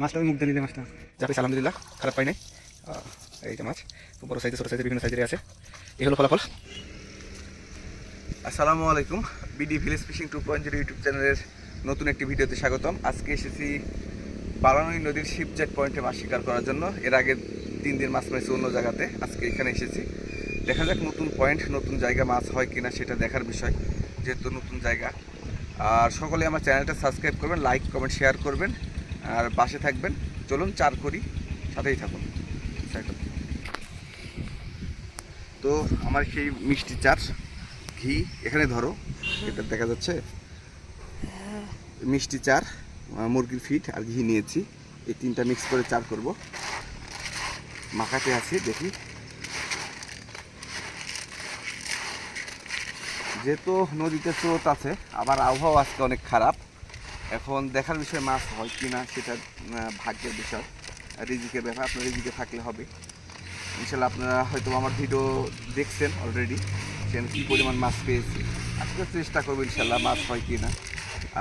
মাছটা ওই মুখ দিয়ে মাছটা যাবে আলহামদুলিল্লাহ খারাপ পাই নাই এই যে মাছ বড় সাইজে ছোটো সাইজে বিভিন্ন সাইজের আছে। এই হলো ফলাফল। আসসালামু আলাইকুম BD village fishing two point zero YouTube চ্যানেলের নতুন একটি ভিডিওতে স্বাগতম। আজকে এসেছি বারানই নদীর শিবজেট পয়েন্টে মাছ শিকার করার জন্য। এর আগে তিন দিন মাছ মেরেছি অন্য জায়গাতে আজকে এখানে এসেছি। দেখা যাক নতুন পয়েন্ট নতুন জায়গা মাছ হয় কিনা সেটা দেখার বিষয়। যেহেতু নতুন জায়গা। আর সকলে আমার চ্যানেলটা সাবস্ক্রাইব করবেন, লাইক, কমেন্ট, শেয়ার করবেন। আর পাশে থাকবেন। চলুন চার করি, সাথেই থাকুন। তো আমার সেই মিষ্টি চার, ঘি, এখানে ধরো, এটা দেখা যাচ্ছে। মিষ্টি চার মুরগির ফিট আর ঘি নিয়েছি। এই তিনটা মিক্স করে চার করব। মাখাতে আছি, দেখি। যেহেতু নদীতে স্রোত আছে, আবার আবহাওয়া আজকে অনেক খারাপ। এখন দেখার বিষয় মাছ হয় কি না সেটা ভাগ্যের বিষয়, রিজিকের ব্যাপার, আপনার রিজিকে থাকলে হবে। ইনশাল্লাহ আপনারা হয়তো আমার ভিডিও দেখছেন অলরেডি সেখানে কী পরিমাণ মাছ পেয়েছি। আজকে চেষ্টা করব ইনশাল্লাহ মাছ হয় কি না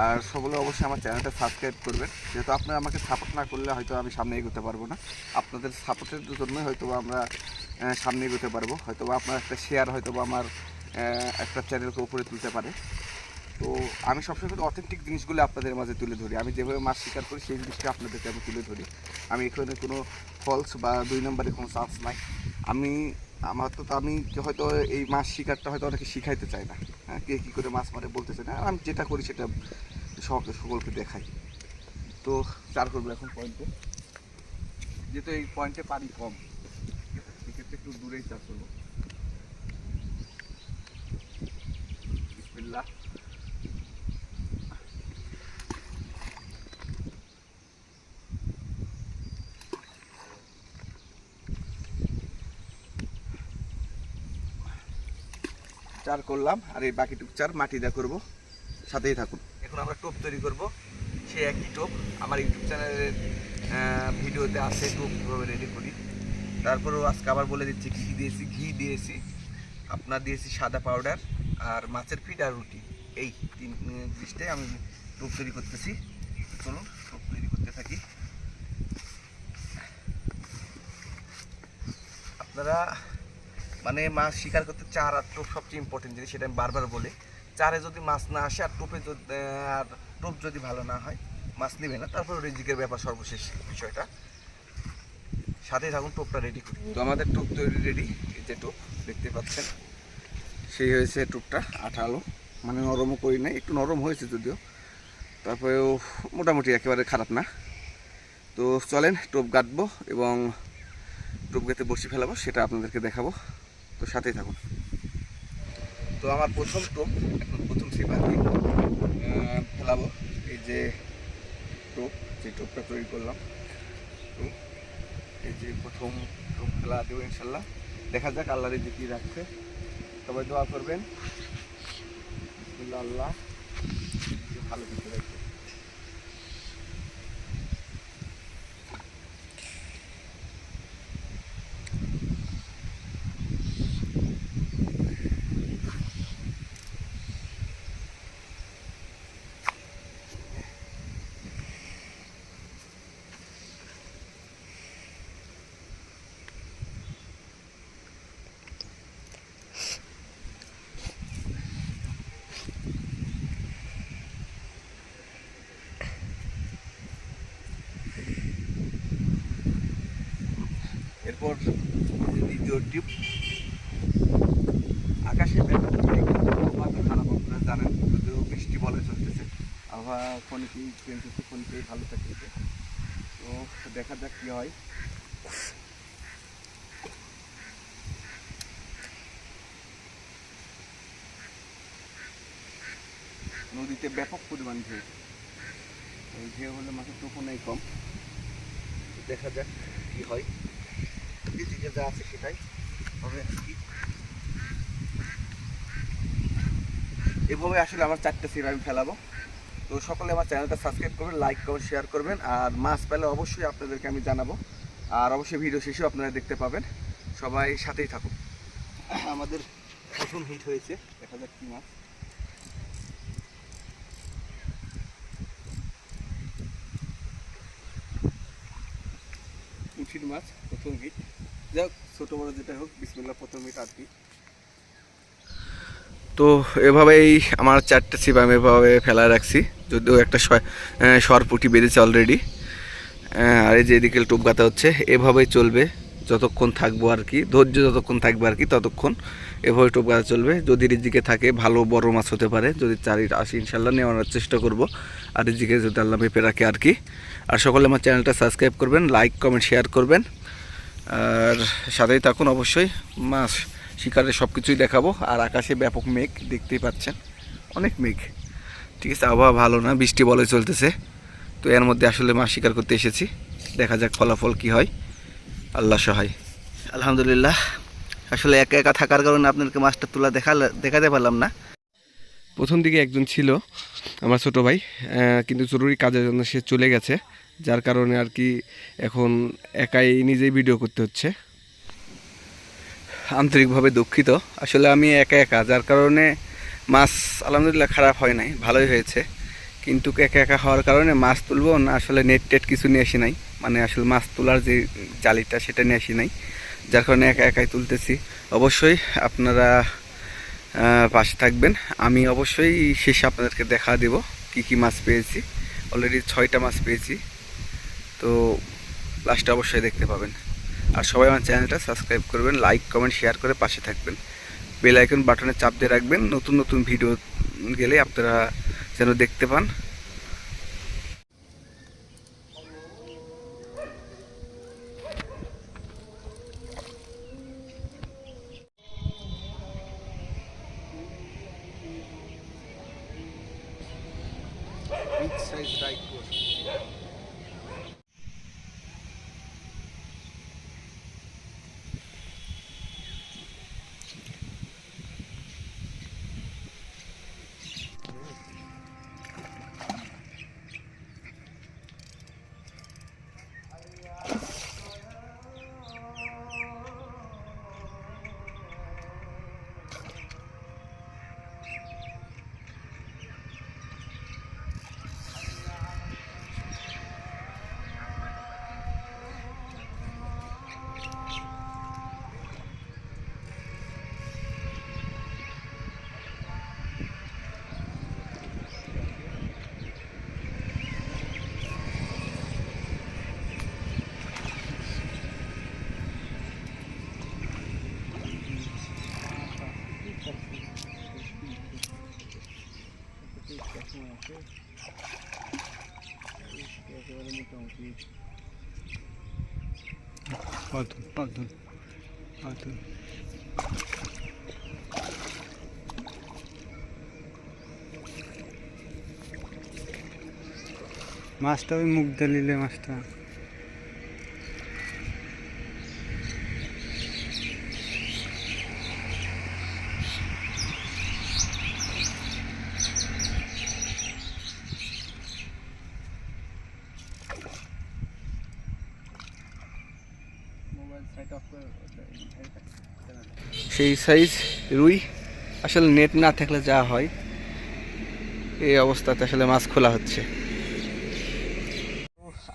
আর সকলে অবশ্যই আমার চ্যানেলটা সাবস্ক্রাইব করবেন, যেহেতু আপনারা আমাকে সাপোর্ট না করলে হয়তো আমি সামনে এগোতে পারব না। আপনাদের সাপোর্টের জন্যই হয়তো আমরা সামনে এগোতে পারব। হয়তো আপনার একটা শেয়ার হয়তো আমার একটা চ্যানেলকে উপরে তুলতে পারে। তো আমি সবসময় অথেন্টিক জিনিসগুলো আপনাদের মাঝে তুলে ধরি। আমি যেভাবে মাছ শিকার করি, সেই জিনিসটা আপনাদেরকে আমি তুলে ধরি। আমি এখানে কোনো ফলস বা দুই নম্বরে কোনো চান্স নাই। আমি, আমার তো আমি হয়তো এই মাছ শিকারটা হয়তো অনেকে শিখাইতে চাই না। হ্যাঁ কে কী করে মাছ মারে বলতে চায় না। আর আমি যেটা করি সেটা সকলকে সকলকে দেখাই। তো চার করব এখন পয়েন্টে যেহেতু এই পয়েন্টে পানি কম সেক্ষেত্রে একটু দূরেই চার করব। চার করলাম, আর এই বাকিটুকু চার মাটি দিয়ে করব। সাথেই থাকুন। এখন আমরা টোপ তৈরি করব। সেই একই টোপ। আমার ইউটিউব চ্যানেলের ভিডিওতে আছে টোপ কীভাবে রেডি করি। তারপরেও আজকে আবার বলে দিচ্ছি কী দিয়েছি, ঘি দিয়েছি। আপনার দিয়েছি সাদা পাউডার আর মাছের ফিড আর রুটি। এই তিন জিনিসটাই আমি টোপ তৈরি করতেছি। চলুন, টোপ তৈরি করতে থাকি। আপনারা মানে মাছ শিকার করতে চার আর টোপ সবচেয়ে ইম্পর্টেন্ট জিনিস, সেটা আমি বারবার বলি। চারে যদি মাছ না আসে আর টোপে যদি আর টোপ যদি ভালো না হয়, মাছ নেবে না, তারপর রিজিকের ব্যাপার সর্বশেষ বিষয়টা। সাথে থাকুন, টোপটা রেডি করি। তো আমাদের টোপ তৈরি রেডি এই যে টোপ। দেখতে পাচ্ছেন। সেই হয়েছে টোপটা আঠালো। মানে নরমও করি নাই, একটু নরম হয়েছে যদিও। তারপরেও মোটামুটি একেবারে খারাপ না। তো চলেন টোপ গাঁটবো এবং টোপ গেতে বসি ফেলাবো, সেটা আপনাদেরকে দেখাবো। তো সাথেই থাকুন। তো আমার প্রথম টোপ, এখন প্রথম সেবা দিয়ে ফেলাবো। এই যে টোপ, যে টোপটা তৈরি করলাম। এই যে প্রথম টোপ ফেলা দেবো ইনশাল্লাহ। দেখা যাক আল্লাহর রেজি কি রাখছে। সবাই দোয়া করবেন। আল্লাহ ভালো কিছু রাখবে এরপর দ্বিতীয় টিপ আকাশে খারাপ আপনারা জানেন, যদিও বৃষ্টি বলে চলতেছে। ক্ষণিকেই চেঞ্জ হচ্ছে ক্ষণিকেই ভালো থাকতেছে। তো দেখা যাক কী হয়। নদীতে ব্যাপক পরিমাণ ঢেউ। ওই ঢেউ হলে মাছের টোপও নেই কম। দেখা যাক কী হয়। আছে সেটাই আমি এভাবে আসলে আমার চারটে সিম আমি ফেলাবো। তো সকলে আমার চ্যানেলটা সাবস্ক্রাইব করবেন লাইক করবেন শেয়ার করবেন, আর মাছ পেলে অবশ্যই আপনাদেরকে আমি জানাব। আর অবশ্যই ভিডিও শেষেও আপনারা দেখতে পাবেন। সবাই সাথেই থাকুন। আমাদের প্রথম হিট হয়েছে, দেখা যাক কি মাছ পুঁটির মাছ, প্রথম হিট ছোটো বড়ো যেটা হোক বিসমিল্লা প্রথম হিট আর কি তো এভাবেই আমার চারটে ছিপ আমি এভাবে ফেলায় রাখছি যদিও একটা স- আহ, সরপুটি বেরিয়েছে অলরেডি আর এই যে এদিকে টোপ গাঁথা হচ্ছে এভাবেই চলবে যতক্ষণ থাকব আর কি ধৈর্য যতক্ষণ থাকবে আর কি ততক্ষণ এভাবে টোপ গাঁথা চলবে। যদি রিজিকে থাকে ভালো বড় মাছ হতে পারে যদি চারি আসি ইনশাল্লাহ নেওয়ার চেষ্টা করব আর রিজিকে যদি আল্লাহ মেপে রাখে আর কি। আর সকলে আমার চ্যানেলটা সাবস্ক্রাইব করবেন লাইক কমেন্ট শেয়ার করবেন। আর সাথেই থাকুন অবশ্যই। মাছ শিকারের সব কিছুই দেখাবো। আর আকাশে ব্যাপক মেঘ দেখতেই পাচ্ছেন। অনেক মেঘ। ঠিক আছে, আবহাওয়া ভালো না, বৃষ্টি বলে চলতেছে। তো এর মধ্যে আসলে মাছ শিকার করতে এসেছি। দেখা যাক ফলাফল কি হয়। আল্লাহ সহায়। আলহামদুলিল্লাহ। আসলে একা একা থাকার কারণে আপনাদেরকে মাছটা তোলা দেখা দেখাতে পারলাম না। প্রথম দিকে একজন ছিল, আমার ছোট ভাই। কিন্তু জরুরি কাজের জন্য সে চলে গেছে। যার কারণে আর কি এখন একাই নিজেই ভিডিও করতে হচ্ছে। আন্তরিকভাবে দুঃখিত। আসলে আমি একা একা, যার কারণে মাছ আলহামদুলিল্লাহ খারাপ হয় নাই, ভালোই হয়েছে। কিন্তু একা একা হওয়ার কারণে মাছ তুলবো না, আসলে নেট টেট কিছু নিয়ে আসি নাই। মানে আসলে মাছ তোলার যে জালিটা, সেটা নিয়ে আসি নাই। যার কারণে একা একাই তুলতেছি। অবশ্যই আপনারা পাশে থাকবেন। আমি অবশ্যই শেষে আপনাদেরকে দেখা দেব, কি কি মাছ পেয়েছি। অলরেডি ছয়টা মাছ পেয়েছি। তো লাস্টে অবশ্যই দেখতে পাবেন। আর সবাই আমার চ্যানেলটা সাবস্ক্রাইব করবেন লাইক কমেন্ট শেয়ার করে পাশে থাকবেন। বেল আইকন বাটনে চাপ দিয়ে রাখবেন। নতুন নতুন ভিডিও গেলে আপনারা যেন দেখতে পান। Pardon, pardon. Pardon. মাছটা ওই মুখ দিলে মাছটা সেই সাইজ রুই। আসলে নেট না থাকলে যা হয়, এই অবস্থাতে আসলে মাছ খোলা হচ্ছে।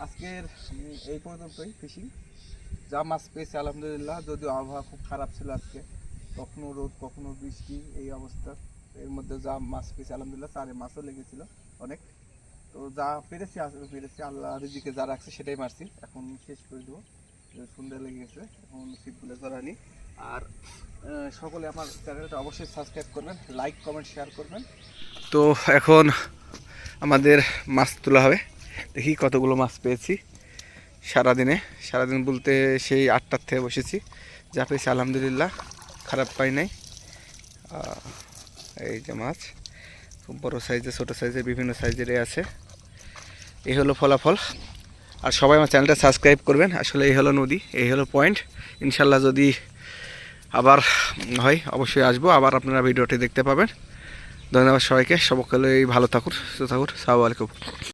আজকের এই পর্যন্তই ফিশিং যা মাছ পেয়েছে, আলহামদুলিল্লাহ। যদিও আবহাওয়া খুব খারাপ ছিল আজকে, কখনো রোদ, কখনো বৃষ্টি, এই অবস্থা। এর মধ্যে যা মাছ পেয়েছি, আলহামদুলিল্লাহ, চারে মাছও লেগেছিল অনেক। তো যা পেরেছি পেরেছি, আল্লাহ রিজিকে যা রাখছে, সেটাই মারছি। এখন শেষ করে দেবো। যে সন্ধ্যা লেগে গেছে এখন ছিপগুলো ধরানি আর সকলে আমার চ্যানেলটা অবশ্যই সাবস্ক্রাইব করবেন লাইক কমেন্ট শেয়ার করবেন। তো এখন আমাদের মাছ তোলা হবে। দেখি কতগুলো মাছ পেয়েছি সারাদিনে। সারাদিন বলতে সেই আটটার থেকে বসেছি। যা পেয়েছি আলহামদুলিল্লাহ, খারাপ পাই নাই। এই যে মাছ, খুব বড় সাইজের ছোটো সাইজের বিভিন্ন সাইজের এ আছে। এই হলো ফলাফল। আর সবাই আমার চ্যানেলটা সাবস্ক্রাইব করবেন। আসলে এই হলো নদী, এই হলো পয়েন্ট। ইনশাল্লাহ যদি আবার হয়, অবশ্যই আসব। আবার আপনারা ভিডিওটি দেখতে পাবেন। ধন্যবাদ সবাইকে। সকলেই ভালো থাকুন, সুস্থ থাকুন। সালামু আলাইকুম